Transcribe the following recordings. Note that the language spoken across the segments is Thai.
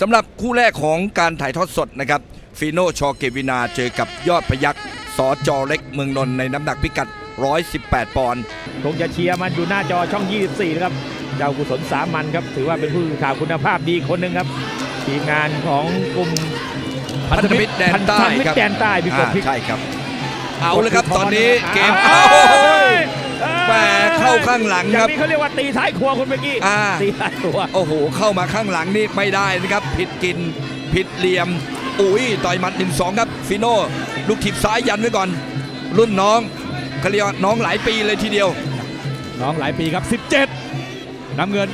สำหรับคู่แรกของการถ่ายทอดสดนะครับฟีโนชอเกวินาเจอกับยอดพยักสอจอเล็กเมืองนนท์ในน้ำหนักพิกัด 118 ปอนด์คงจะเชียร์มันอยู่หน้าจอช่อง 24 นะครับ เจ้ากุศลสามัญครับ ถือว่าเป็นผู้สื่อข่าวคุณภาพดีคนหนึ่งครับ ทีมงานของกลุ่มพันธมิตรแดนใต้พันธมิตครับรแดนใต้พี่กบอ่าพี่ใช่ครับ เอาเลยครับตอนนี้เกมอ้าเอาวโอ้ยเอ้ย แหมเข้าข้างหลังอย่าครับงนี้เขาเรียกว่าตีท้ายครัวคุณเมื่อกี้อ่า ตีท้ายครัว โอ้โห เข้ามาข้างหลังนี่ไม่ได้นะครับ ผิดกิน ผิดเหลี่ยม อุ้ยต่อยหมัด1นสองครับฟิโน่ลูกถีบซ้ายยันไว้ก่อน รุ่นน้องเขาเรียกว่าน้องหลายปีเลยทีเดียว น้องหลายปีครับ 17 น้ำเงิน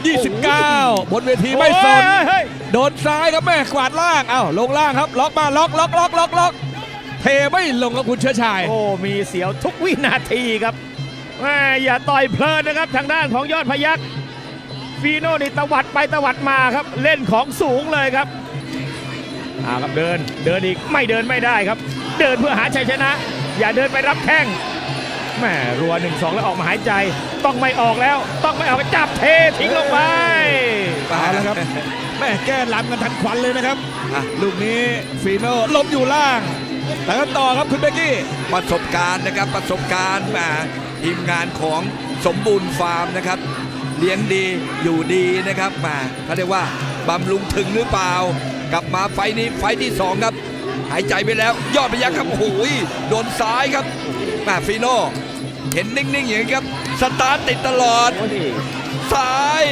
29 บนเวทีไม่สน โอ้ยเฮ้ยโดนซ้ายครับแม่กวาดล่างเอ้าลงล่างครับ ล็อกมาล็อกล็อกล็อกล็อกล็อกเทไม่ลงครับคุณเชื้อชาย โอ้ มีเสียวทุกวินาทีครับ แม่อย่าต่อยเพลินนะครับ ทางด้านของยอดพยักฟีโน่นี่ตวัดไปตวัดมาครับ เล่นของสูงเลยครับเอาครับเดินเดินอีกไม่เดินไม่ได้ครับ เดินเพื่อหาชัยชนะ อย่าเดินไปรับแข้งแหม่รัวหนึ่งสองแล้วออกมาหายใจ ต้องไม่ออกแล้ว ต้องไม่ออกจับเททิ้งลงไปเอาละครับแม่แก้ล้ำกันทันควันเลยนะครับอะลูกนี้ฟีโน่ล้มอยู่ล่างแต่ก็ต่อครับคุณเบกกี้ประสบการณ์นะครับประสบการณ์มา ทีมงานของสมบูรณ์ฟาร์มนะครับ เลี้ยงดีอยู่ดีนะครับมาเขาเรียกว่าบำรุงถึงหรือเปล่า กลับมาไฟล์นี้ไฟล์ที่สองครับ หายใจไปแล้ว ยอดพยักครับโอ้โหโดนซ้ายครับมาฟีโน่เห็นนิ่งๆอย่างนี้ครับ สตาร์ทติดตลอดโอ้ยซ้าย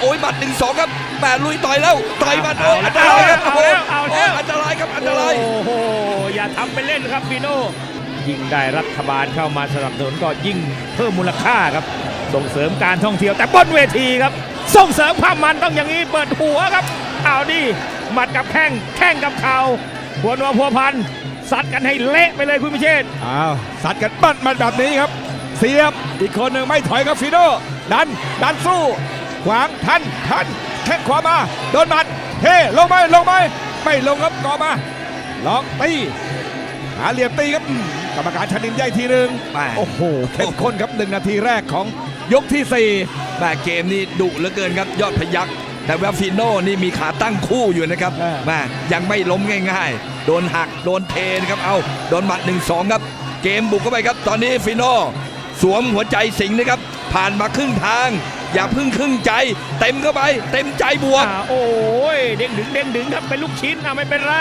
โอ้ยหมัดหนึ่งสองครับแปดลุยต่อยแล้วต่อยหมัดเอาโอ้ยเอาอันตรายครับเอาแล้วเอาแล้วโยอันตรายครับอันตรายโอ้โหอย่าทำเป็นเล่นครับฟีโน่ ยิ่งได้รัฐบาลเข้ามาสนับสนุนก็ยิ่งเพิ่มมูลค่าครับ ส่งเสริมการท่องเที่ยวแต่บนเวทีครับ ส่งเสริมความมันต้องอย่างนี้เปิดหัวครับเอาดิหมัดกับแข้งแข้งกับเข่าหัวนัวพัวพันซัดกันให้เละไปเลยคุณพิเชษอ้าวสัดกันปั้นมันแบบนี้ครับ เสียบอีกคนหนึ่งไม่ถอยครับฟีโน่ดันดันสู้ขวางทันทันแข้งขวามาโดนหมัดเฮ้ลงไหมลงไหมไม่ลงครับก่อมาล็อกตีหาเหลี่ยมตีครับ กรรมการชนินใหญ่ทีหนึ่งแม่ โอ้โหเข้มข้นครับหนึ่งนาทีแรกของยกที่สี่ แม่เกมนี้ดุเหลือเกินครับยอดพยักแต่ว่าฟิโน่นี่มีขาตั้งคู่อยู่นะครับแม่ยังไม่ล้มง่ายๆ โดนหักโดนเทนะครับเอาโดนหมัด1นสองครับ เกมบุกเข้าไปครับ ตอนนี้ฟิโน่สวมหัวใจสิงห์นะครับ ผ่านมาครึ่งทาง อย่าเพึ่งครึ่งใจ เต็มเข้าไป เต็มใจบวก อ่าโอ้ยเด้งดึงเด้งดึงครับเป็นลูกชิ้นอะไม่เป็นไร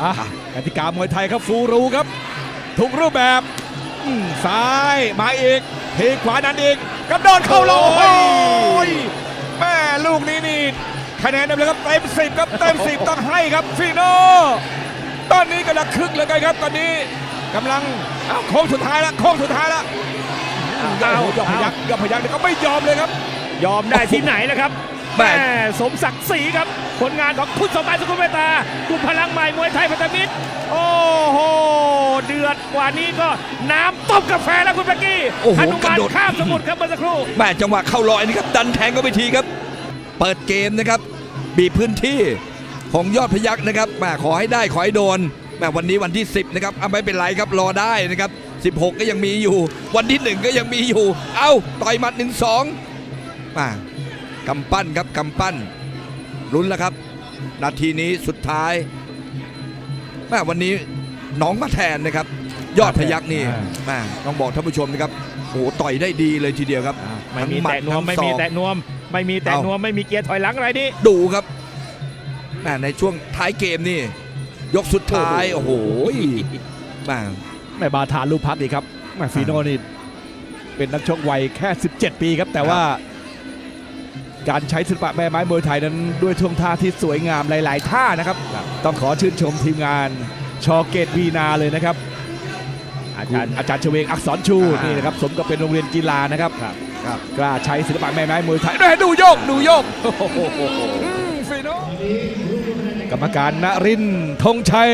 อะกติกามวยไทยครับฟูรูครับ ทุกรูปแบบอืมซ้ายมาอีกเทขวานั้นอีกกระโดดเข้าลงโอ้โอ้ยยแม่ลูกนี้นี่คะแนนได้เลยครับเต็มสิบครับเต็มสิบต้องให้ครับฟีโน่ตอนนี้กำลังคึกเหลยครับตอนนี้กำลังเอาโค้งสุดท้ายแล้วโค้งสุดท้ายแล้วโอ้โหยอดพยักยอดพยักนี่ก็ไม่ยอมเลยครับ ยอมได้ที่ไหนนะครับแม่แม่สมศักดิ์ศรีครับ ผลงานของคุณสมบัติสุขุมเมตตากลุ่มพลังใหม่มวยไทยพันธมิตรโอ้โห เดือดกว่านี้ก็น้ำต้มกาแฟแล้วคุณเบกกี้โอ้โหฮนุกระมานโดด ข้ามสมุทรครับเมื่อสักครู่ แม่จังหวะเข้าลอยนะครับดันแทงเข้าไปทีครับ เปิดเกมนะครับ บีบพื้นที่ของยอดพยักนะครับแม่ขอให้ได้ขอให้โดนแม่วันนี้วันที่ 10นะครับอะไม่เป็นไรครับรอได้นะครับ 16 ก็ยังมีอยู่ วันที่ 1 ก็ยังมีอยู่ เอ้าต่อยหมัด 1 2มากำปั้นครับกำปั้นลุ้นแล้วครับ นาทีนี้สุดท้ายแม่วันนี้ น้องมาแทนนะครับ ยอดพยักนี่อ่าแม่ต้องบอกท่านผู้ชมนะครับโอ้โหต่อยได้ดีเลยทีเดียวครับไม่มีทั้งหมัดแตะนวมทั้งไม่มีศอกแตะนวมไม่มีแตะเอ้านวมไม่มีเกียร์ถอยหลังอะไรนี่ดูครับแม่ในช่วงท้ายเกมนี่ ยกสุดท้ายโอ้โหแม่แม่บาทานลูกพักดีครับแม่ฟีโน่นี่เป็นนักชกวัยแค่ 17 ปีครับ แต่ว่าการใช้ศิลปะแม่ไม้มวยไทยนั้นด้วยท่วงท่าที่สวยงามหลาย ๆ ท่านะครับ ต้องขอชื่นชมทีมงาน ชอเกตวีนาเลยนะครับ อาคุจารณย์อาจารย์เฉวงอักษรชูอ่านี่ นี่นะครับสมกับเป็นโรงเรียนกีฬานะครับ ครับกล้าใช้ศิลปะแม่ไม้มวยไทยด้วยดูโยกดูโยกโอ้โหอืมฟีโน่กรรมการนรินทร์ธงชัย